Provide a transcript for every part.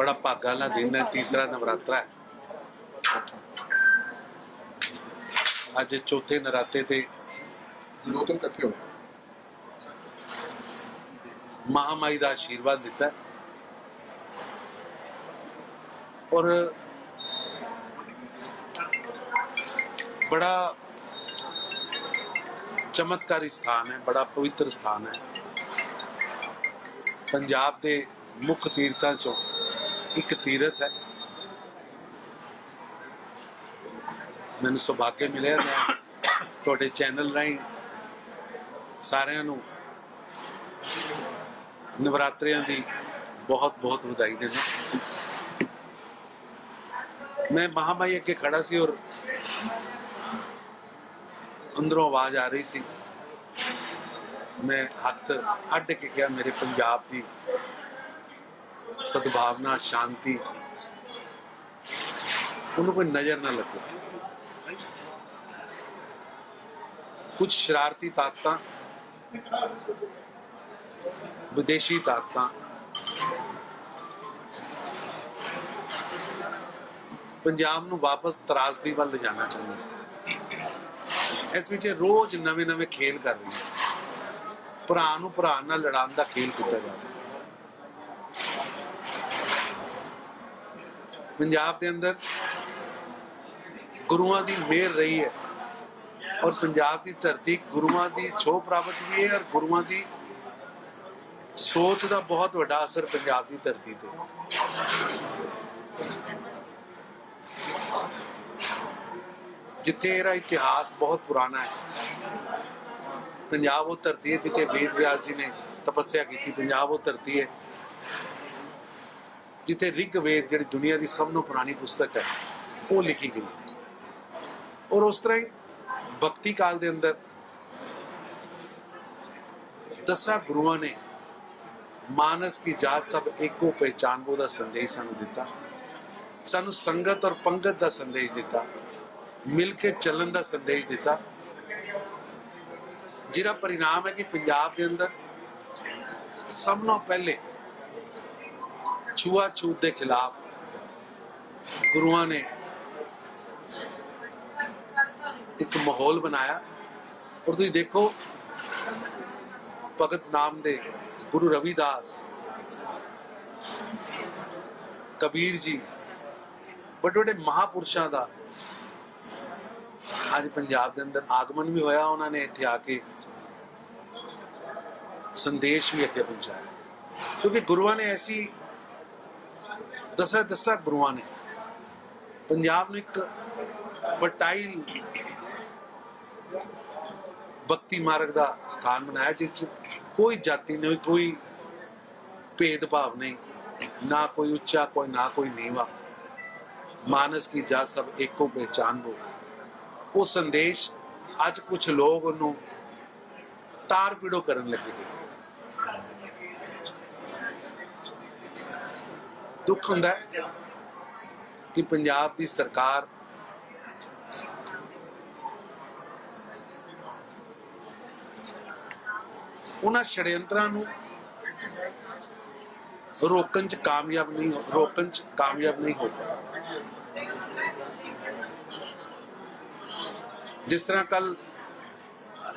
ਬੜਾ ਭਾਗਾਂ ਵਾਲਾ ਦਿਨ ਹੈ, ਤੀਸਰਾ ਨਵਰਾਤਰਾ ਹੈ। ਅੱਜ ਚੌਥੇ ਨਰਾਤੇ ਤੇ ਦੋ ਇਕੱਠੇ ਹੋਏ। ਮਹਾਮਾਈ ਦਾ ਆਸ਼ੀਰਵਾਦ ਦਿੱਤਾ ਔਰ ਬੜਾ ਚਮਤਕਾਰੀ ਸਥਾਨ ਹੈ, ਬੜਾ ਪਵਿੱਤਰ ਸਥਾਨ ਹੈ। ਪੰਜਾਬ ਦੇ ਮੁੱਖ ਤੀਰਥਾਂ ਚੋਂ ਇੱਕ ਤੀਰਥ ਹੈ। ਮੈਨੂੰ ਸੁਭਾਗ ਮਿਲਿਆ ਮੈਂ ਤੁਹਾਡੇ ਚੈਨਲ ਰਾਹੀਂ। ਸਾਰਿਆਂ ਨੂੰ ਨਵਰਾਤਰਿਆਂ ਦੀ ਬਹੁਤ ਬਹੁਤ ਵਧਾਈ ਦਿੰਦਾ। ਮੈਂ ਮਹਾਮਾਈ ਅੱਗੇ ਖੜਾ ਸੀ ਔਰ ਅੰਦਰੋਂ ਆਵਾਜ਼ ਆ ਰਹੀ ਸੀ। ਮੈਂ ਹੱਥ ਅੱਡ ਕੇ ਕਿਹਾ, ਮੇਰੇ ਪੰਜਾਬ ਦੀ ਸਦਭਾਵਨਾ ਸ਼ਾਂਤੀ ਉਹਨੂੰ ਕੋਈ ਨਜ਼ਰ ਨਾ ਲੱਗੇ ਕੁਝ ਸ਼ਰਾਰਤੀ ਤਾਕਤਾਂ ਵਿਦੇਸ਼ੀ ਤਾਕਤਾਂ ਪੰਜਾਬ ਨੂੰ ਵਾਪਸ ਤਰਾਸਦੀ ਵੱਲ ਲਿਜਾਣਾ ਚਾਹੁੰਦੇ ਇਸ ਵਿੱਚ ਰੋਜ਼ ਨਵੇਂ ਨਵੇਂ ਖੇਲ ਕਰ ਰਹੀ ਭਰਾ ਨੂੰ ਭਰਾ ਨਾਲ ਲੜਾਉਣ ਦਾ ਖੇਲ ਕੀਤਾ ਜਾ ਸਕਦਾ ਪੰਜਾਬ ਦੇ ਅੰਦਰ ਗੁਰੂਆਂ ਦੀ ਮਿਹਰ ਰਹੀ ਹੈ ਔਰ ਪੰਜਾਬ ਦੀ ਧਰਤੀ ਗੁਰੂਆਂ ਦੀ ਛੋਹ ਪ੍ਰਾਪਤ ਵੀ ਹੈ ਔਰ ਗੁਰੂਆਂ ਦੀ ਸੋਚ ਦਾ ਬਹੁਤ ਵੱਡਾ ਅਸਰ ਪੰਜਾਬ ਦੀ ਧਰਤੀ ਤੇ ਜਿੱਥੇ ਇਹਦਾ ਇਤਿਹਾਸ ਬਹੁਤ ਪੁਰਾਣਾ ਹੈ। ਪੰਜਾਬ ਉਹ ਧਰਤੀ ਹੈ ਜਿੱਥੇ ਵੇਦ ਵਿਆਸ ਜੀ ਨੇ ਤਪੱਸਿਆ ਕੀਤੀ। ਪੰਜਾਬ ਉਹ ਧਰਤੀ ਹੈ। ਜਿੱਥੇ ਰਿਗਵੇਦ ਜਿਹੜੀ ਦੁਨੀਆ ਦੀ ਸਭ ਤੋਂ ਪੁਰਾਣੀ ਪੁਸਤਕ ਹੈ, ਉਹ ਲਿਖੀ ਗਈ ਔਰ ਉਸ ਤਰ੍ਹਾਂ ਹੀ ਭਗਤੀ ਕਾਲ ਦੇ ਅੰਦਰ ਦਸਾਂ ਗੁਰੂਆਂ ਨੇ ਮਾਨਸ ਕੀ ਜਾਤ ਸਭ ਏਕੋ ਪਹਿਚਾਨ ਦਾ ਸੰਦੇਸ਼ ਸਾਨੂੰ ਦਿੱਤਾ। ਸਾਨੂੰ ਸੰਗਤ ਔਰ ਪੰਗਤ ਦਾ ਸੰਦੇਸ਼ ਦਿੱਤਾ। ਮਿਲ ਕੇ ਚੱਲਣ ਦਾ ਸੰਦੇਸ਼ ਦਿੱਤਾ। ਜਿਹਦਾ ਪਰਿਣਾਮ ਹੈ ਕਿ ਪੰਜਾਬ ਦੇ ਅੰਦਰ ਸਭ ਤੋਂ ਪਹਿਲੇ ਛੂਆ ਛੂਤ ਦੇ ਖਿਲਾਫ ਗੁਰੂਆਂ ਨੇ ਇੱਕ ਮਾਹੌਲ ਬਣਾਇਆ ਔਰ ਤੁਸੀਂ ਦੇਖੋ ਭਗਤ ਨਾਮ ਦੇ ਗੁਰੂ ਰਵਿਦਾਸ ਕਬੀਰ ਜੀ ਵੱਡੇ ਵੱਡੇ ਮਹਾਪੁਰਸ਼ਾਂ ਦਾ ਅੱਜ ਪੰਜਾਬ ਦੇ ਅੰਦਰ ਆਗਮਨ ਵੀ ਹੋਇਆ ਉਹਨਾਂ ਨੇ ਇੱਥੇ ਆ ਕੇ ਸੰਦੇਸ਼ ਵੀ ਅੱਗੇ ਪਹੁੰਚਾਇਆ ਕਿਉਂਕਿ ਗੁਰੂਆਂ ਨੇ ਐਸੀ ਦਸਾਂ ਦਸਾਂ ਗੁਰੂਆਂ ਨੇ। ਪੰਜਾਬ ਨੂੰ ਇੱਕ ਫਰਟਾਈਲ ਭਗਤੀ ਮਾਰਗ ਦਾ ਸਥਾਨ ਬਣਾਇਆ, ਜਿਸ 'ਚ ਕੋਈ ਜਾਤੀ ਨਹੀਂ, ਕੋਈ ਭੇਦਭਾਵ ਨਹੀਂ, ਨਾ ਕੋਈ ਉੱਚਾ, ਕੋਈ ਨਾ ਕੋਈ ਨੀਵਾ। ਮਾਨਸ ਕੀ ਜਾਤ ਸਭ ਏਕੋ ਪਹਿਚਾਨ ਹੋ। ਉਹ ਸੰਦੇਸ਼ ਅੱਜ ਕੁਝ ਲੋਕ ਉਹਨੂੰ ਤਾਰ ਪੀੜੋ ਕਰਨ ਲੱਗੇ ਹੋਏ ਦੁੱਖ ਹੁੰਦਾ ਹੈ ਕਿ ਪੰਜਾਬ ਦੀ ਸਰਕਾਰ ਉਹਨਾਂ ਛੜਯੰਤਰਾਂ ਨੂੰ ਰੋਕਣ ਚ ਕਾਮਯਾਬ ਨਹੀਂ ਹੋ, ਰੋਕਣ ਚ ਕਾਮਯਾਬ ਨਹੀਂ ਹੋ ਪਾਇਆ। ਜਿਸ ਤਰ੍ਹਾਂ ਕੱਲ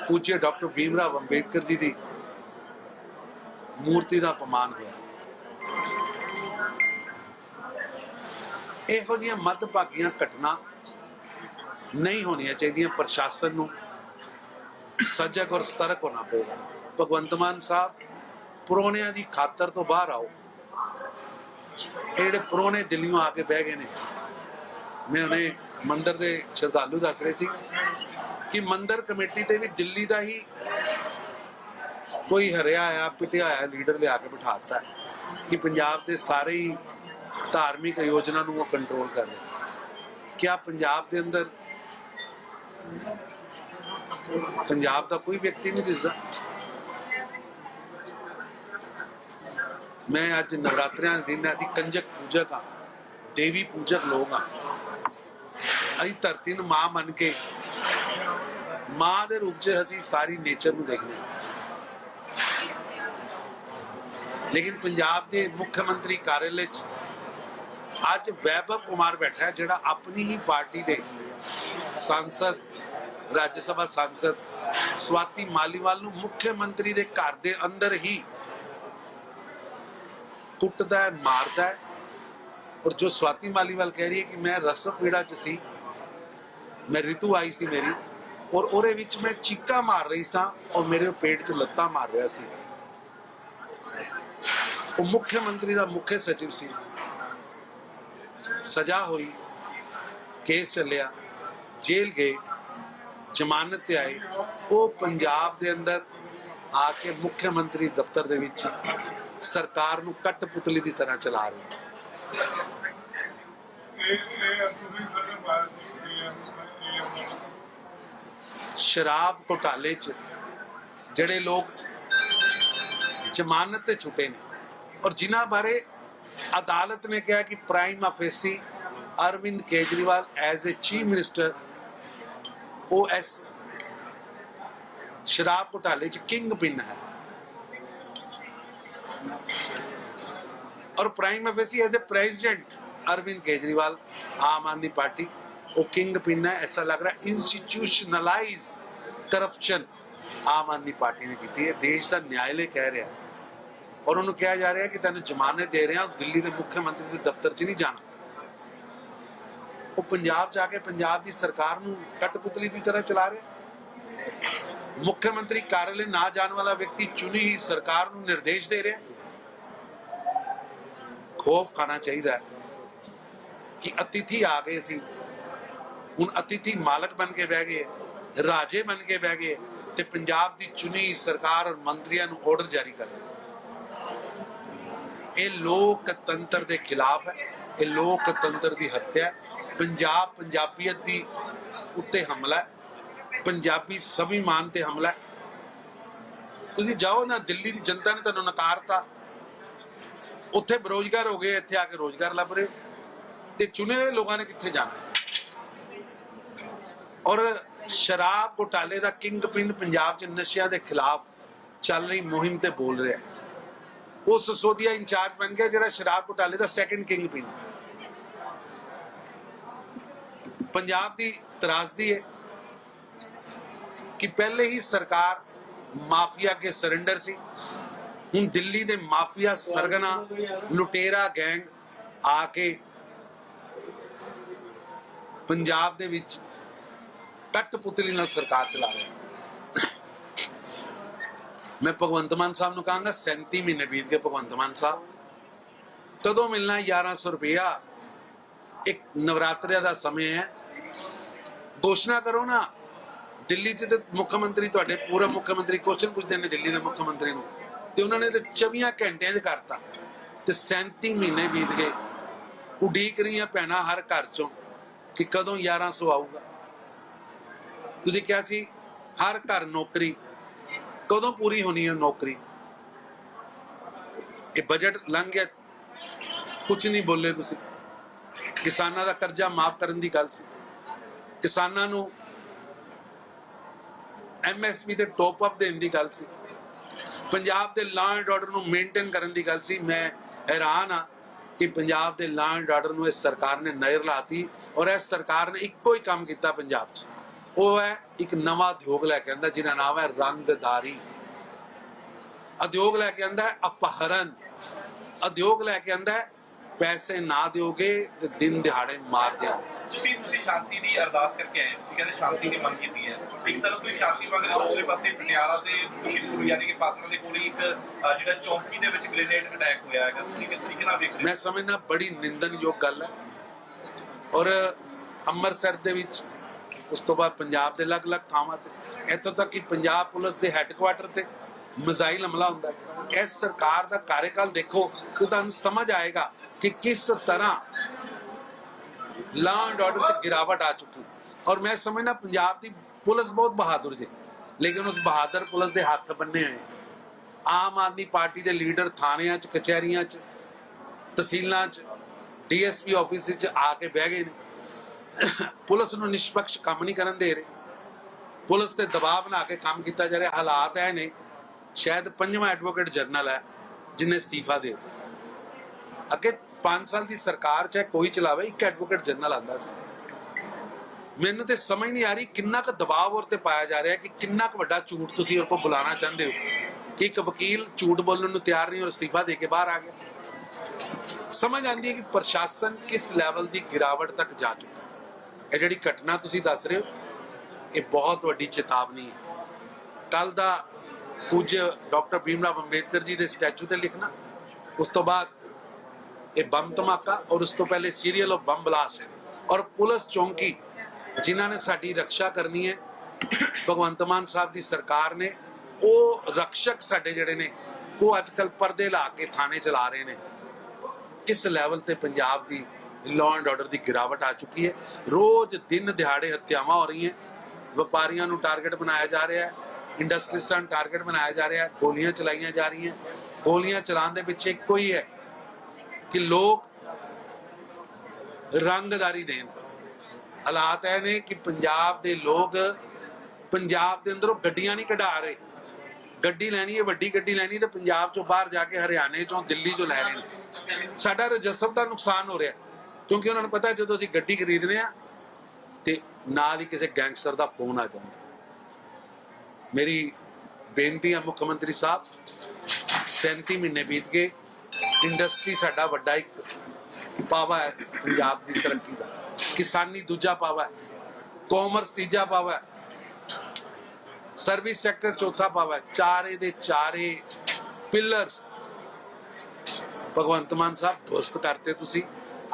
ਪੂਜਯ ਡਾਕਟਰ ਭੀਮਰਾਵ ਅੰਬੇਦਕਰ ਜੀ ਦੀ ਮੂਰਤੀ ਦਾ ਅਪਮਾਨ ਹੋਇਆ। ਇਹੋ ਜਿਹੀਆਂ ਮੱਧਭਾਗੀਆਂ ਘਟਨਾ ਨਹੀਂ ਹੋਣੀਆਂ ਚਾਹੀਦੀਆਂ ਪ੍ਰਸ਼ਾਸਨ ਨੂੰ। ਸਜਗ ਔਰ ਸਤਰਕ ਹੋਣਾ ਪਏਗਾ। ਭਗਵੰਤ ਮਾਨ ਸਾਹਿਬ, ਪੁਰੋਣਿਆਂ ਦੀ ਖਾਤਰ ਤੋਂ ਬਾਹਰ ਆਓ। ਜਿਹੜੇ ਪੁਰੋਣੇ ਦਿੱਲੀੋਂ ਆ ਕੇ ਬਹਿ ਗਏ ਨੇ, ਮੈਂ ਉਹਨੇ ਮੰਦਿਰ ਦੇ ਸ਼ਰਧਾਲੂ ਦੱਸ ਰਹੇ ਸੀ ਕਿ ਮੰਦਿਰ ਕਮੇਟੀ ਤੇ ਵੀ ਦਿੱਲੀ ਦਾ ਹੀ ਕੋਈ ਹਰਿਆ ਆ ਪਿਟਿਆ ਆ ਲੀਡਰ ਲਿਆ ਕੇ ਬਿਠਾਤਾ ਕਿ ਪੰਜਾਬ ਦੇ ਸਾਰੇ ਹੀ ਧਾਰਮਿਕ ਆਯੋਜਨਾ ਨੂੰ ਉਹ ਕੰਟਰੋਲ ਕਰ ਰਿਹਾ ਕਿਆ ਪੰਜਾਬ ਦੇ ਅੰਦਰ ਪੰਜਾਬ ਦਾ ਕੋਈ ਵਿਅਕਤੀ ਨਹੀਂ ਦਿਸਦਾ? ਮੈਂ ਅੱਜ ਨਵਰਾਤਰਿਆਂ ਦੇ ਦਿਨ ਅਸੀਂ ਕੰਜਕ ਪੂਜਕ ਹਾਂ, ਦੇਵੀ ਪੂਜਕ ਲੋਕ ਹਾਂ। ਅਸੀਂ ਧਰਤੀ ਨੂੰ ਮਾਂ ਮੰਨ ਕੇ, ਮਾਂ ਦੇ ਰੂਪ 'ਚ ਅਸੀਂ ਸਾਰੀ ਨੇਚਰ ਨੂੰ ਦੇਖਦੇ ਹਾਂ। ਲੇਕਿਨ ਪੰਜਾਬ ਦੇ ਮੁੱਖ ਮੰਤਰੀ ਕਾਰਜਾਲय 'ਚ ਅੱਜ ਵੈਭਵ ਕੁਮਾਰ ਬੈਠਾ ਹੈ, ਜਿਹੜਾ ਆਪਣੀ ਹੀ ਪਾਰਟੀ ਦੇ ਸੰਸਦ, ਰਾਜ ਸਭਾ ਸੰਸਦ, ਸਵਾਤੀ ਮਾਲੀਵਾਲ ਨੂੰ ਮੁੱਖ ਮੰਤਰੀ ਦੇ ਘਰ ਦੇ ਅੰਦਰ ਹੀ ਕੁੱਟਦਾ ਹੈ, ਮਾਰਦਾ ਹੈ। ਔਰ ਜੋ ਸਵਾਤੀ ਮਾਲੀਵਾਲ ਕਹਿ ਰਹੀ ਹੈ ਕਿ ਮੈਂ ਰਸਮ ਪੀੜਾ ਚ ਸੀ, ਮੈਂ ਰਿਤੂ ਆਈ ਸੀ ਮੇਰੀ, ਔਰ ਉਹਦੇ ਵਿੱਚ ਮੈਂ ਚੀਕਾਂ ਮਾਰ ਰਹੀ ਸਾਂ ਔਰ ਮੇਰੇ ਪੇਟ 'ਚ ਲੱਤਾਂ ਮਾਰ ਰਿਹਾ ਸੀ। ਉਹ ਮੁੱਖ ਮੰਤਰੀ ਦਾ ਮੁੱਖ ਸਚਿਵ ਸੀ। ਸਜ਼ਾ ਹੋਈ, ਕੇਸ ਚੱਲਿਆ, ਜੇਲ੍ਹ ਗਏ, ਜ਼ਮਾਨਤ ਤੇ ਆਏ। ਉਹ ਪੰਜਾਬ ਦੇ ਅੰਦਰ ਆ ਕੇ ਮੁੱਖ ਮੰਤਰੀ ਦਫ਼ਤਰ ਦੇ ਵਿੱਚ ਸਰਕਾਰ ਨੂੰ ਕਟਪੁਤਲੀ ਦੀ ਤਰ੍ਹਾਂ ਚਲਾ ਰਹੇ ਸ਼ਰਾਬ ਘੁਟਾਲੇ 'ਚ ਜਿਹੜੇ ਲੋਕ ਜ਼ਮਾਨਤ ਤੇ ਛੁੱਟੇ ਨੇ ਔਰ ਜਿਨ੍ਹਾਂ ਬਾਰੇ ਅਦਾਲਤ ਨੇ ਕਿਹਾ ਕਿ prime facie Arvind Kejriwal as a chief minister ਉਹ ਐਸ ਸ਼ਰਾਬ ਘੁਟਾਲੇ 'ਚ ਕਿੰਗ ਪਿਨ ਹੈ और prime facie as a president Arvind Kejriwal Aam Aadmi Party वो किंग पिन है ऐसा लग रहा है institutionalise corruption Aam Aadmi party ਨੇ ਕੀਤੀ ਹੈ ਦੇਸ਼ ਦਾ ਨਿਆਇਲੇ ਕਹਿ ਰਿਹਾ ਔਰ ਉਹਨੂੰ ਕਿਹਾ ਜਾ ਰਿਹਾ ਕਿ ਤੈਨੂੰ ਜ਼ਮਾਨਤ ਦੇ ਰਿਹਾ, ਦਿੱਲੀ ਦੇ ਮੁੱਖ ਮੰਤਰੀ ਦੇ ਦਫ਼ਤਰ 'ਚ ਨਹੀਂ ਜਾਣਾ। ਉਹ ਪੰਜਾਬ ਜਾ ਕੇ ਪੰਜਾਬ ਦੀ ਸਰਕਾਰ ਨੂੰ ਕਟਪੁਤਲੀ ਦੀ ਤਰ੍ਹਾਂ ਚਲਾ ਰਿਹਾ। ਮੁੱਖ ਮੰਤਰੀ ਕਾਰਆਲੇ ਨਾ ਜਾਣ ਵਾਲਾ ਵਿਅਕਤੀ ਚੁਣੀ ਹੀ ਸਰਕਾਰ ਨੂੰ ਨਿਰਦੇਸ਼ ਦੇ ਰਿਹਾ। ਖੋਫ ਖਾਣਾ ਚਾਹੀਦਾ ਕਿ ਅਤਿਥੀ ਆ ਗਏ ਸੀ। ਹੁਣ ਅਤਿਥੀ ਮਾਲਕ ਬਣ ਕੇ ਬਹਿ ਗਏ ਰਾਜੇ ਬਣ ਕੇ ਬਹਿ ਗਏ ਤੇ ਪੰਜਾਬ ਦੀ ਚੁਣੀ ਸਰਕਾਰ ਔਰ ਮੰਤਰੀਆਂ ਨੂੰ ਆਰਡਰ ਜਾਰੀ ਕਰ ਰਹੇ ਇਹ ਲੋਕਤੰਤਰ ਦੇ ਖਿਲਾਫ ਹੈ, ਇਹ ਲੋਕਤੰਤਰ ਦੀ ਹੱਤਿਆ ਹੈ। ਪੰਜਾਬ ਪੰਜਾਬੀਅਤ ਦੀ ਉੱਤੇ ਹਮਲਾ ਹੈ, ਪੰਜਾਬੀ ਸਭਿਮਾਨ ਤੇ ਹਮਲਾ ਹੈ। ਤੁਸੀਂ ਜਾਓ ਨਾ, ਦਿੱਲੀ ਦੀ ਜਨਤਾ ਨੇ ਤੁਹਾਨੂੰ ਨਕਾਰਤਾ। ਉੱਥੇ ਬੇਰੋਜ਼ਗਾਰ ਹੋ ਗਏ, ਇੱਥੇ ਆ ਕੇ ਰੋਜ਼ਗਾਰ ਲੱਭ ਰਹੇ। ਤੇ ਚੁਣੇ ਹੋਏ ਲੋਕਾਂ ਨੇ ਕਿੱਥੇ ਜਾਣਾ? ਔਰ ਸ਼ਰਾਬ ਘੁਟਾਲੇ ਦਾ ਕਿੰਗ ਪਿੰਡ ਪੰਜਾਬ 'ਚ ਨਸ਼ਿਆਂ ਦੇ ਖਿਲਾਫ ਚੱਲ ਰਹੀ ਮੁਹਿੰਮ ਤੇ ਬੋਲ ਰਿਹਾ ਉਹ ਸਸੋਦੀਆ ਇੰਚਾਰਜ ਬਣ ਗਿਆ ਜਿਹੜਾ ਸ਼ਰਾਬ ਘੁਟਾਲੇ ਦਾ ਸੈਕੰਡ ਕਿੰਗ ਪਿਨ ਪੰਜਾਬ ਦੀ ਤਰਾਸਦੀ ਹੈ ਕਿ ਪਹਿਲੇ ਹੀ ਸਰਕਾਰ ਮਾਫੀਆ ਕੇ ਸਰੈਂਡਰ ਸੀ। ਹੁਣ ਦਿੱਲੀ ਦੇ ਮਾਫੀਆ ਸਰਗਨਾ, ਲੁਟੇਰਾ ਗੈਂਗ ਆ ਕੇ ਪੰਜਾਬ ਦੇ ਵਿੱਚ ਕਟਪੁਤਲੀ ਨਾਲ ਸਰਕਾਰ ਚਲਾ ਰਿਹਾ ਮੈਂ ਭਗਵੰਤ ਮਾਨ ਸਾਹਿਬ ਨੂੰ ਕਹਾਂਗਾ 37 ਮਹੀਨੇ ਬੀਤ ਗਏ ਭਗਵੰਤ ਮਾਨ ਸਾਹਿਬ ਕਦੋਂ ਮਿਲਣਾ ਹੈ 1100 ਰੁਪਇਆ ਇੱਕ ਨਵਰਾਤਰਿਆਂ ਦਾ ਸਮੇਂ ਹੈ ਘੋਸ਼ਣਾ ਕਰੋ ਨਾ ਦਿੱਲੀ 'ਚ ਤੇ ਮੁੱਖ ਮੰਤਰੀ ਤੁਹਾਡੇ ਪੂਰਾ ਮੁੱਖ ਮੰਤਰੀ ਕੁਐਸਚਨ ਪੁੱਛਦੇ ਨੇ ਦਿੱਲੀ ਦੇ ਮੁੱਖ ਮੰਤਰੀ ਨੂੰ ਤੇ ਉਹਨਾਂ ਨੇ ਤੇ 24 ਘੰਟਿਆਂ 'ਚ ਕਰਤਾ ਤੇ 37 ਮਹੀਨੇ ਬੀਤ ਗਏ ਉਡੀਕ ਰਹੀਆਂ ਭੈਣਾਂ ਹਰ ਘਰ 'ਚੋਂ ਕਿ ਕਦੋਂ 1100 ਆਊਗਾ ਤੁਸੀਂ ਕਿਹਾ ਸੀ ਹਰ ਘਰ ਨੌਕਰੀ ਕਦੋਂ ਪੂਰੀ ਹੋਣੀ ਹੈ ਨੌਕਰੀ? ਇਹ ਬਜਟ ਲੰਘ ਗਿਆ। ਕੁਝ ਨਹੀਂ ਬੋਲੇ ਤੁਸੀਂ। ਕਿਸਾਨਾਂ ਦਾ ਕਰਜ਼ਾ ਮਾਫ ਕਰਨ ਦੀ ਗੱਲ ਸੀ। ਕਿਸਾਨਾਂ ਨੂੰ ਐਮਐਸਪੀ ਤੇ ਟੌਪ ਅਪ ਦੇਣ ਦੀ ਗੱਲ ਸੀ। ਪੰਜਾਬ ਦੇ ਲਾਅ ਐਂਡ ਆਰਡਰ ਨੂੰ ਮੇਨਟੇਨ ਕਰਨ ਦੀ ਗੱਲ ਸੀ। ਮੈਂ ਹੈਰਾਨ ਆ ਕਿ ਪੰਜਾਬ ਦੇ ਲਾਅ ਐਂਡ ਆਰਡਰ ਨੂੰ ਇਸ ਸਰਕਾਰ ਨੇ ਨਜ਼ਰ ਲਾਤੀ ਔਰ ਇਸ ਸਰਕਾਰ ਨੇ ਇੱਕੋ ਹੀ ਕੰਮ ਕੀਤਾ ਪੰਜਾਬ 'ਚ। ਉਹ ਹੈ ਇੱਕ ਨਵਾਂ ਉਦਯੋਗ ਲੈ ਕੇ ਆਂਦਾ ਜਿਹਦਾ ਨਾਮ ਹੈ ਰੰਗਦਾਰੀ। ਉਦਯੋਗ ਲੈ ਕੇ ਆਂਦਾ ਹੈ ਅਪਹਰਨ ਉਦਯੋਗ ਲੈ ਕੇ ਆਂਦਾ ਹੈ ਪੈਸੇ ਨਾ ਦਿਓਗੇ ਤੇ ਦਿਨ ਦਿਹਾੜੇ ਮਾਰ ਦਿਆਂਗੇ। ਤੁਸੀਂ ਤੁਸੀਂ ਸ਼ਾਂਤੀ ਦੀ ਅਰਦਾਸ ਕਰਕੇ ਆਏ ਤੁਸੀਂ ਕਹਿੰਦੇ ਸ਼ਾਂਤੀ ਦੀ ਮੰਗ ਕੀਤੀ ਹੈ। ਇੱਕ ਤਰਫ ਤੁਸੀਂ ਸ਼ਾਂਤੀ ਮੰਗ ਰਹੇ ਦੂਸਰੇ ਪਾਸੇ ਪਟਿਆਲਾ ਤੇ ਖੁਸ਼ੀਪੁਰ ਯਾਨੀ ਕਿ ਪਾਤਰਾਂ ਦੇ ਕੋਲ ਇੱਕ ਜਿਹੜਾ ਚੌਂਕੀ ਦੇ ਵਿੱਚ ਗ੍ਰੇਨੇਡ ਅਟੈਕ ਹੋਇਆ ਹੈਗਾ। ਤੁਸੀਂ ਕਿਸ ਤਰੀਕੇ ਨਾਲ ਵੇਖ ਰਹੇ ਮੈਂ ਸਮਝਦਾ ਬੜੀ ਨਿੰਦਨਯੋਗ ਗੱਲ ਹੈ। ਔਰ ਅੰਮ੍ਰਿਤਸਰ ਦੇ ਵਿੱਚ ਉਸ ਤੋਂ ਬਾਅਦ ਪੰਜਾਬ ਦੇ ਅਲੱਗ-ਅਲੱਗ ਥਾਵਾਂ ਤੇ। ਇੱਥੋਂ ਤੱਕ ਕਿ ਪੰਜਾਬ ਪੁਲਿਸ ਦੇ ਹੈੱਡਕੁਆਟਰ ਤੇ ਮਿਜ਼ਾਈਲ ਹਮਲਾ ਹੁੰਦਾ ਹੈ। ਇਸ ਸਰਕਾਰ ਦਾ ਕਾਰਜਕਾਲ ਦੇਖੋ ਤਾਂ ਤੁਹਾਨੂੰ ਸਮਝ ਆਏਗਾ ਕਿ ਕਿਸ ਤਰ੍ਹਾਂ ਲਾ ਐਂਡ ਆਰਡਰ 'ਚ ਗਿਰਾਵਟ ਆ ਚੁੱਕੀ ਔਰ ਮੈਂ ਸਮਝਦਾ ਪੰਜਾਬ ਦੀ ਪੁਲਿਸ ਬਹੁਤ ਬਹਾਦਰ ਜੇ, ਲੇਕਿਨ ਉਸ ਬਹਾਦਰ ਪੁਲਿਸ ਦੇ ਹੱਥ ਬੰਨੇ ਹੋਏ ਆਮ ਆਦਮੀ ਪਾਰਟੀ ਦੇ ਲੀਡਰ ਥਾਣਿਆਂ 'ਚ, ਕਚਹਿਰੀਆਂ 'ਚ, ਤਹਿਸੀਲਾਂ 'ਚ, ਡੀਐਸਪੀ ਆਫਿਸ 'ਚ ਆ ਕੇ ਬਹਿ ਗਏ ਨੇ। ਪੁਲਿਸ ਨੂੰ ਨਿਸ਼ਪਕਸ਼ ਕੰਮ ਨਹੀਂ ਕਰਨ ਦੇ ਰਹੇ। ਪੁਲਿਸ ਤੇ ਦਬਾਅ ਬਣਾ ਕੇ ਕੰਮ ਕੀਤਾ ਜਾ ਰਿਹਾ। ਹਾਲਾਤ ਐ ਨੇ, ਸ਼ਾਇਦ ਪੰਜਵਾਂ ਐਡਵੋਕੇਟ ਜਨਰਲ ਹੈ, ਜਿਨੇ ਅਸਤੀਫਾ ਦੇ ਦਿੱਤਾ। ਅੱਗੇ 5 ਸਾਲ ਦੀ ਸਰਕਾਰ ਚਾਹੇ ਕੋਈ ਚਲਾਵੇ, ਇੱਕ ਐਡਵੋਕੇਟ ਜਨਰਲ ਆਂਦਾ ਸੀ। ਮੈਨੂੰ ਤੇ ਸਮਝ ਨਹੀਂ ਆ ਰਹੀ ਕਿੰਨਾ ਕੁ ਦਬਾਅ ਉਹ ਤੇ ਪਾਇਆ ਜਾ ਰਿਹਾ ਕਿ ਕਿੰਨਾ ਕੁ ਵੱਡਾ ਝੂਠ ਤੁਸੀਂ ਉਹ ਕੋ ਬੁਲਾਉਣਾ ਚਾਹੁੰਦੇ ਹੋ। ਕਿ ਇੱਕ ਵਕੀਲ ਝੂਠ ਬੋਲਣ ਨੂੰ ਤਿਆਰ ਨਹੀਂ ਔਰ ਅਸਤੀਫਾ ਦੇ ਕੇ ਬਾਹਰ ਆ ਗਿਆ। ਸਮਝ ਆਉਂਦੀ ਹੈ ਕਿ ਪ੍ਰਸ਼ਾਸਨ ਕਿਸ ਲੈਵਲ ਦੀ ਗਿਰਾਵਟ ਤੱਕ ਜਾ ਚੁੱਕਾ ਹੈ। ਇਹ ਜਿਹੜੀ ਘਟਨਾ ਤੁਸੀਂ ਦੱਸ ਰਹੇ ਹੋ, ਇਹ ਬਹੁਤ ਵੱਡੀ ਚੇਤਾਵਨੀ ਹੈ। ਕੱਲ ਦਾ ਕੁਝ ਡਾਕਟਰ ਭੀਮਰਾਵ ਅੰਬੇਦਕਰ ਜੀ ਦੇ ਸਟੈਚੂ ਤੇ ਲਿਖਣਾ, ਉਸ ਤੋਂ ਬਾਅਦ ਇਹ ਬੰਬ ਧਮਾਕਾ ਔਰ ਉਸ ਤੋਂ ਪਹਿਲੇ ਸੀਰੀਅਲ ਆਫ ਬੰਬ ਬਲਾਸਟ ਔਰ ਪੁਲਿਸ ਚੌਂਕੀ, ਜਿਨ੍ਹਾਂ ਨੇ ਸਾਡੀ ਰੱਖਿਆ ਕਰਨੀ ਹੈ, ਭਗਵੰਤ ਮਾਨ ਸਾਹਿਬ ਦੀ ਸਰਕਾਰ ਨੇ, ਉਹ ਰਕਸ਼ਕ ਸਾਡੇ ਜਿਹੜੇ ਨੇ, ਉਹ ਅੱਜ ਕੱਲ ਪਰਦੇ ਲਾ ਕੇ ਥਾਣੇ ਚਲਾ ਰਹੇ ਨੇ। ਕਿਸ ਲੈਵਲ ਤੇ ਪੰਜਾਬ ਦੀ ਲਾਅ ਐਂਡ ਆਰਡਰ ਦੀ ਗਿਰਾਵਟ ਆ ਚੁੱਕੀ ਹੈ। ਰੋਜ਼ ਦਿਨ ਦਿਹਾੜੇ ਹੱਤਿਆਵਾਂ ਹੋ ਰਹੀਆਂ। ਵਪਾਰੀਆਂ ਨੂੰ ਟਾਰਗੇਟ ਬਣਾਇਆ ਜਾ ਰਿਹਾ ਹੈ। ਇੰਡਸਟਰੀਸਟਾਂ ਨੂੰ ਟਾਰਗੇਟ ਬਣਾਇਆ ਜਾ ਰਿਹਾ ਹੈ। ਗੋਲੀਆਂ ਚਲਾਈਆਂ ਜਾ ਰਹੀਆਂ। ਗੋਲੀਆਂ ਚਲਾਉਣ ਦੇ ਪਿੱਛੇ ਇੱਕੋ ਹੀ ਹੈ ਕਿ ਲੋਕ ਰੰਗਦਾਰੀ ਦੇਣ। ਹਾਲਾਤ ਇਹ ਨੇ ਕਿ ਪੰਜਾਬ ਦੇ ਲੋਕ ਪੰਜਾਬ ਦੇ ਅੰਦਰੋਂ ਗੱਡੀਆਂ ਨਹੀਂ ਕਢਾ ਰਹੇ। ਗੱਡੀ ਲੈਣੀ ਹੈ, ਵੱਡੀ ਗੱਡੀ ਲੈਣੀ ਤੇ ਪੰਜਾਬ ਚੋਂ ਬਾਹਰ ਜਾ ਕੇ ਹਰਿਆਣੇ ਚੋਂ ਦਿੱਲੀ ਚੋਂ ਲੈ ਰਹੇ ਨੇ। ਸਾਡਾ ਰਜਸਵ ਦਾ ਨੁਕਸਾਨ ਹੋ ਰਿਹਾ। ਕਿਉਂਕਿ ਉਹਨਾਂ ਨੂੰ ਪਤਾ ਜਦੋਂ ਅਸੀਂ ਗੱਡੀ ਖਰੀਦਦੇ ਆ ਤੇ ਨਾਲ ਹੀ ਕਿਸੇ ਗੈਂਗਸਟਰ ਦਾ ਫੋਨ ਆ ਜਾਂਦਾ। ਮੇਰੀ ਬੇਨਤੀ ਆ ਮੁੱਖ ਮੰਤਰੀ ਸਾਹਿਬ 37 ਮਹੀਨੇ ਬੀਤ ਗਏ ਇੰਡਸਟਰੀ ਸਾਡਾ ਵੱਡਾ ਇੱਕ ਪਾਵਾ ਹੈ ਪੰਜਾਬ ਦੀ ਤਰੱਕੀ ਦਾ। ਕਿਸਾਨੀ ਦੂਜਾ ਪਾਵਾ ਹੈ ਕਾਮਰਸ ਤੀਜਾ ਪਾਵਾ ਹੈ ਸਰਵਿਸ ਸੈਕਟਰ ਚੌਥਾ ਪਾਵਾ ਹੈ, ਚਾਰੇ ਦੇ ਚਾਰੇ ਪਿਲਰਸ ਭਗਵੰਤ ਮਾਨ ਸਾਹਿਬ, ਦੋਸਤ ਕਰਤੇ ਤੁਸੀਂ।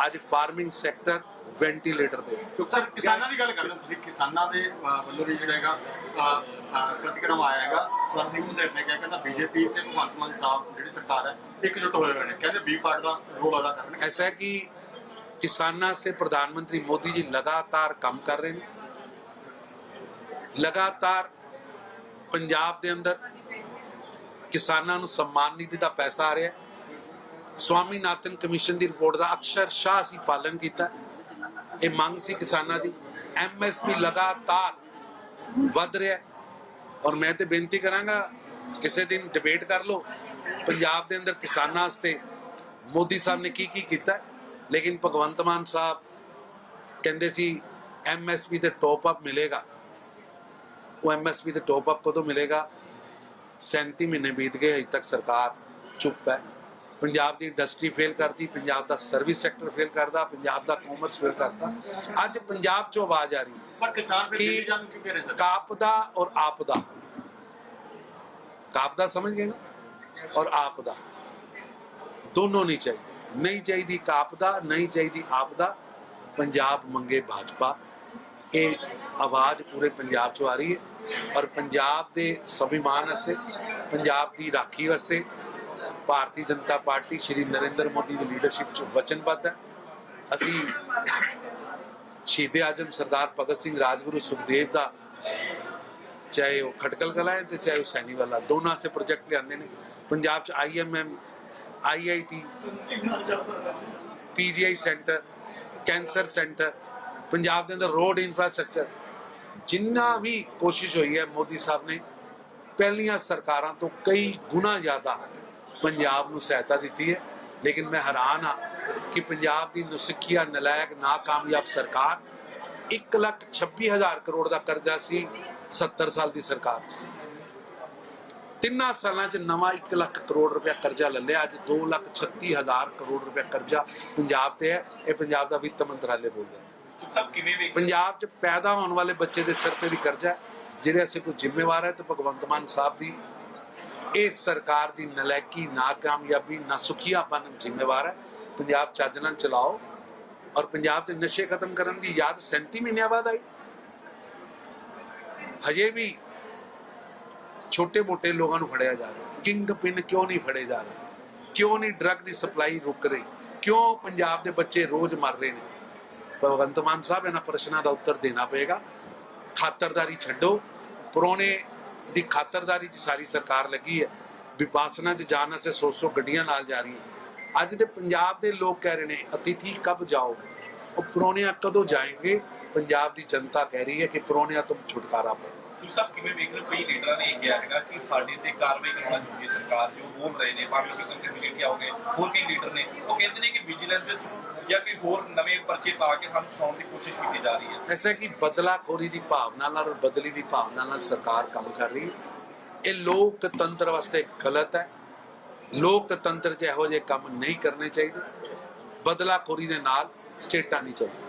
ਅੱਜ ਫਾਰਮਿੰਗ ਸੈਕਟਰ ਵੈਂਟੀਲੇਟਰ ਤੇ ਸਰ ਕਿਸਾਨਾਂ ਦੀ ਗੱਲ ਕਰ ਰਹੇ ਹੋ ਤੁਸੀਂ ਕਿਸਾਨਾਂ ਦੇ ਅਹ, ਵੱਲੋਂ ਵੀ ਜਿਹੜਾ ਹੈਗਾ ਅਹ, ਅਹ, ਪ੍ਰਤੀਕਰਮ ਆਇਆ ਹੈਗਾ ਸਵਰਨਿੰਗ ਮੁੰਡੇ ਨੇ ਕਿਹਾ ਕਹਿੰਦਾ ਬੀਜੇਪੀ ਤੇ ਭਗਵੰਤ ਮਾਨ ਸਾਹਿਬ ਜਿਹੜੀ ਸਰਕਾਰ ਹੈ ਇਕਜੁੱਟ ਹੋਏ ਹੋਏ ਨੇ ਕਹਿੰਦੇ ਬੀ ਪਾਰਟ ਦਾ ਰੋਲ ਅਦਾ ਕਰਨਗੇ ऐसा है कि किसाना से प्रधानमंत्री मोदी जी लगातार ਕੰਮ ਕਰ ਰਹੇ ਨੇ ਲਗਾਤਾਰ ਪੰਜਾਬ ਦੇ ਅੰਦਰ ਕਿਸਾਨਾਂ ਨੂੰ ਸਨਮਾਨ ਨਿਧੀ ਦਾ ਪੈਸਾ ਆ ਰਿਹਾ ਹੈ ਸਵਾਮੀਨਾਥਨ ਕਮਿਸ਼ਨ ਦੀ ਰਿਪੋਰਟ ਦਾ ਅਕਸ਼ਰਸ਼ਾਹ ਅਸੀਂ ਪਾਲਣ ਕੀਤਾ। ਇਹ ਮੰਗ ਸੀ ਕਿਸਾਨਾਂ ਦੀ। ਐਮਐਸਪੀ ਲਗਾਤਾਰ ਵੱਧ ਰਿਹਾ ਔਰ ਮੈਂ ਤੇ ਬੇਨਤੀ ਕਰਾਂਗਾ, ਕਿਸੇ ਦਿਨ ਡਿਬੇਟ ਕਰ ਲਓ। ਪੰਜਾਬ ਦੇ ਅੰਦਰ ਕਿਸਾਨਾਂ ਵਾਸਤੇ ਮੋਦੀ ਸਾਹਿਬ ਨੇ ਕੀ ਕੀ ਕੀਤਾ ਲੇਕਿਨ ਭਗਵੰਤ ਮਾਨ ਸਾਹਿਬ ਕਹਿੰਦੇ ਸੀ ਐਮਐਸਪੀ ਤੇ ਟੌਪ ਅਪ ਮਿਲੇਗਾ। ਉਹ ਐਮਐਸਪੀ ਤੇ ਟੌਪ ਅਪ ਕਦੋਂ ਮਿਲੇਗਾ? 37 ਮਹੀਨੇ ਬੀਤ ਗਏ, ਅਜੇ ਤੱਕ ਸਰਕਾਰ ਚੁੱਪ ਹੈ। ਪੰਜਾਬ ਦੀ ਇੰਡਸਟਰੀ ਫੇਲ ਕਰਦੀ ਪੰਜਾਬ ਦਾ ਸਰਵਿਸ ਸੈਕਟਰ ਫੇਲ ਕਰਦਾ ਪੰਜਾਬ ਦਾ ਕਾਮਰਸ ਫੇਲ ਕਰਦਾ ਅੱਜ ਪੰਜਾਬ ਚੋਂ ਆਵਾਜ਼ ਆ ਰਹੀ ਹੈ ਪਰ ਕਿਸਾਨ ਫਿਰ ਦਿੱਲੀ ਜਾਣ ਨੂੰ ਕਿਉਂ ਕਹਿ ਰਹੇ ਸਰ? ਕਾਪਦਾ ਔਰ ਆਪਦਾ ਕਾਪਦਾ ਸਮਝ ਗਏ ਨਾ? ਔਰ ਆਪਦਾ ਦੋਨੋਂ ਨਹੀਂ ਚਾਹੀਦੇ। ਨਹੀਂ ਚਾਹੀਦੀ ਕਾਪਦਾ ਨਹੀਂ ਚਾਹੀਦੀ ਆਪਦਾ ਪੰਜਾਬ ਮੰਗੇ ਭਾਜਪਾ। ਇਹ ਆਵਾਜ਼ ਪੂਰੇ ਪੰਜਾਬ ਚੋਂ ਆ ਰਹੀ ਹੈ। ਔਰ ਪੰਜਾਬ ਦੇ ਸਭਿਮਾਨ ਵਾਸਤੇ ਪੰਜਾਬ ਦੀ ਰਾਖੀ ਵਾਸਤੇ ਭਾਰਤੀ ਜਨਤਾ ਪਾਰਟੀ ਸ਼੍ਰੀ ਨਰਿੰਦਰ ਮੋਦੀ ਦੀ ਲੀਡਰਸ਼ਿਪ ਚ ਵਚਨਬੱਧ ਹੈ। ਅਸੀਂ ਸ਼ਹੀਦੇ ਆਜਮ ਸਰਦਾਰ ਭਗਤ ਸਿੰਘ ਰਾਜਗੁਰੂ ਸੁਖਦੇਵ ਦਾ, ਚਾਹੇ ਉਹ ਖਟਕਲ ਕਲਾ ਹੈ ਤੇ ਚਾਹੇ ਉਹ ਸੈਣੀ ਵਾਲਾ ਦੋਨਾਂ ਸੇ ਪ੍ਰੋਜੈਕਟ ਲਿਆਂਦੇ ਨੇ। ਪੰਜਾਬ ਚ IIM IIT PGI centre, cancer centre, Punjab ਦੇ ਅੰਦਰ ਰੋਡ ਇਨਫਰਾਸਟ੍ਰਕਚਰ ਜਿੰਨਾ ਵੀ ਕੋਸ਼ਿਸ਼ ਹੋਈ ਹੈ ਮੋਦੀ ਸਾਹਿਬ ਨੇ, ਪਹਿਲੀਆਂ ਸਰਕਾਰਾਂ ਤੋਂ ਕਈ ਗੁਣਾ ਜ਼ਿਆਦਾ ਪੰਜਾਬ ਨੂੰ ਸਹਾਇਤਾ ਦਿੱਤੀ ਹੈ। ਲੇਕਿਨ ਮੈਂ ਹੈਰਾਨ ਹਾਂ ਕਿ ਪੰਜਾਬ ਦੀ ਨੁਸਖੀਆ ਨਲਾਇਕ ਨਾਕਾਮਯਾਬ ਸਰਕਾਰ 1 ਲੱਖ 26 ਹਜ਼ਾਰ ਕਰੋੜ ਦਾ ਕਰਜ਼ਾ ਸੀ 70 ਸਾਲ ਦੀ ਸਰਕਾਰ 'ਚ ਤਿੰਨਾਂ ਸਾਲਾਂ 'ਚ ਨਵਾਂ 1 ਲੱਖ ਕਰੋੜ ਰੁਪਇਆ ਕਰਜ਼ਾ ਲੈ ਲਿਆ। ਅੱਜ 2 ਲੱਖ 36 ਹਜ਼ਾਰ ਕਰੋੜ ਰੁਪਇਆ ਕਰਜ਼ਾ ਪੰਜਾਬ ਤੇ ਹੈ। ਇਹ ਪੰਜਾਬ ਦਾ ਵਿੱਤ ਮੰਤਰਾਲੇ ਬੋਲ ਰਿਹਾ। ਸਭ ਕਿਵੇਂ ਵੇਖ ਪੰਜਾਬ 'ਚ ਪੈਦਾ ਹੋਣ ਵਾਲੇ ਬੱਚੇ ਦੇ ਸਿਰ ਤੇ ਵੀ ਕਰਜ਼ਾ ਹੈ। ਜਿਹਦੇ ਅਸੀਂ ਕੋਈ ਜ਼ਿੰਮੇਵਾਰ ਹੈ ਤੇ ਭਗਵੰਤ ਮਾਨ ਸਾਹਿਬ ਦੀ ਇਹ ਸਰਕਾਰ ਦੀ ਨਲਾਇਕੀ ਨਾਕਾਮਯਾਬੀ, ਨਾਸੁਖੀਆਪਨ ਜ਼ਿੰਮੇਵਾਰ ਹੈ। ਪੰਜਾਬ ਚੱਜ ਨਾਲ ਚਲਾਓ ਔਰ ਪੰਜਾਬ 'ਚ ਨਸ਼ੇ ਖਤਮ ਕਰਨ ਦੀ ਯਾਦ 37 ਮਹੀਨਿਆਂ ਬਾਅਦ ਆਈ। ਹਜੇ ਵੀ ਛੋਟੇ-ਮੋਟੇ ਲੋਕਾਂ ਨੂੰ ਫੜਿਆ ਜਾ ਰਿਹਾ। ਕਿੰਗ ਪਿੰਨ ਕਿਉਂ ਨਹੀਂ ਫੜੇ ਜਾ ਰਹੇ? ਕਿਉਂ ਨਹੀਂ ਡਰੱਗ ਦੀ ਸਪਲਾਈ ਰੁਕ ਰਹੀ? ਕਿਉਂ ਪੰਜਾਬ ਦੇ ਬੱਚੇ ਰੋਜ਼ ਮਰ ਰਹੇ ਨੇ? ਭਗਵੰਤ ਮਾਨ ਸਾਹਿਬ, ਇਹਨਾਂ ਪ੍ਰਸ਼ਨਾਂ ਦਾ ਉੱਤਰ ਦੇਣਾ ਪਏਗਾ। ਖਾਤਰਦਾਰੀ ਛੱਡੋ। ਪੁਰਾਣੇ ਦੀ ਖਾਤਰਦਾਰੀ 'ਚ ਸਾਰੀ ਸਰਕਾਰ ਲੱਗੀ ਹੈ। ਵਿਪਾਸਨਾ 'ਚ ਜਾਣ ਵਾਸਤੇ ਸੌ ਸੌ ਗੱਡੀਆਂ ਨਾਲ ਜਾ ਰਹੀਆਂ। ਅੱਜ ਦੇ ਪੰਜਾਬ ਦੇ ਲੋਕ ਕਹਿ ਰਹੇ ਨੇ, ਅਤਿਥੀ ਕਬ ਜਾਓਗੇ ਉਹ ਪੁਰਾਣਿਆਂ ਕਦੋਂ ਜਾਏंगे ਪੰਜਾਬ ਦੀ ਜਨਤਾ ਕਹਿ ਰਹੀ ਹੈ ਕਿ ਪੁਰਾਣਿਆਂ ਤੋਂ ਛੁਟਕਾਰਾ ਪਾਓ। ਤੁਸੀਂ ਸਭ ਕਿਵੇਂ ਵੇਖ ਰਹੇ ਕਈ ਲੀਡਰਾਂ ਨੇ ਇਹ ਕਿਹਾ ਹੈਗਾ ਕਿ ਸਾਡੇ ਤੇ ਕਾਰਵਾਈ ਕਰਾਉਣਾ ਚਾਹੁੰਦੀ ਸਰਕਾਰ ਜੋ ਬੋਲ ਰਹੇ ਨੇ। ਭਾਵੇਂ ਉਹ ਕਿ ਆਉਗੇ ਹੋਰ ਕਈ ਲੀਡਰ ਨੇ। ਉਹ ਕਹਿੰਦੇ ਨੇ ਕਿ ਵਿਜੀਲੈਂਸ ਦੇ ਥਰੂ ਜਾਂ ਕੋਈ ਹੋਰ ਨਵੇਂ ਪਰਚੇ ਪਾ ਕੇ ਸਾਨੂੰ ਫਸਾਉਣ ਦੀ ਕੋਸ਼ਿਸ਼ ਕੀਤੀ ਜਾ ਰਹੀ ਹੈ? ਐਸਾ ਕਿ ਬਦਲਾਖੋਰੀ ਦੀ ਭਾਵਨਾ ਨਾਲ ਔਰ ਬਦਲੀ ਦੀ ਭਾਵਨਾ ਨਾਲ ਸਰਕਾਰ ਕੰਮ ਕਰ ਰਹੀ ਹੈ। ਇਹ ਲੋਕਤੰਤਰ ਵਾਸਤੇ ਗਲਤ ਹੈ। ਲੋਕਤੰਤਰ 'ਚ ਇਹੋ ਜਿਹੇ ਕੰਮ ਨਹੀਂ ਕਰਨੇ ਚਾਹੀਦੇ। ਬਦਲਾਖੋਰੀ ਦੇ ਨਾਲ ਸਟੇਟਾਂ ਨਹੀਂ ਚੱਲਦੀਆਂ।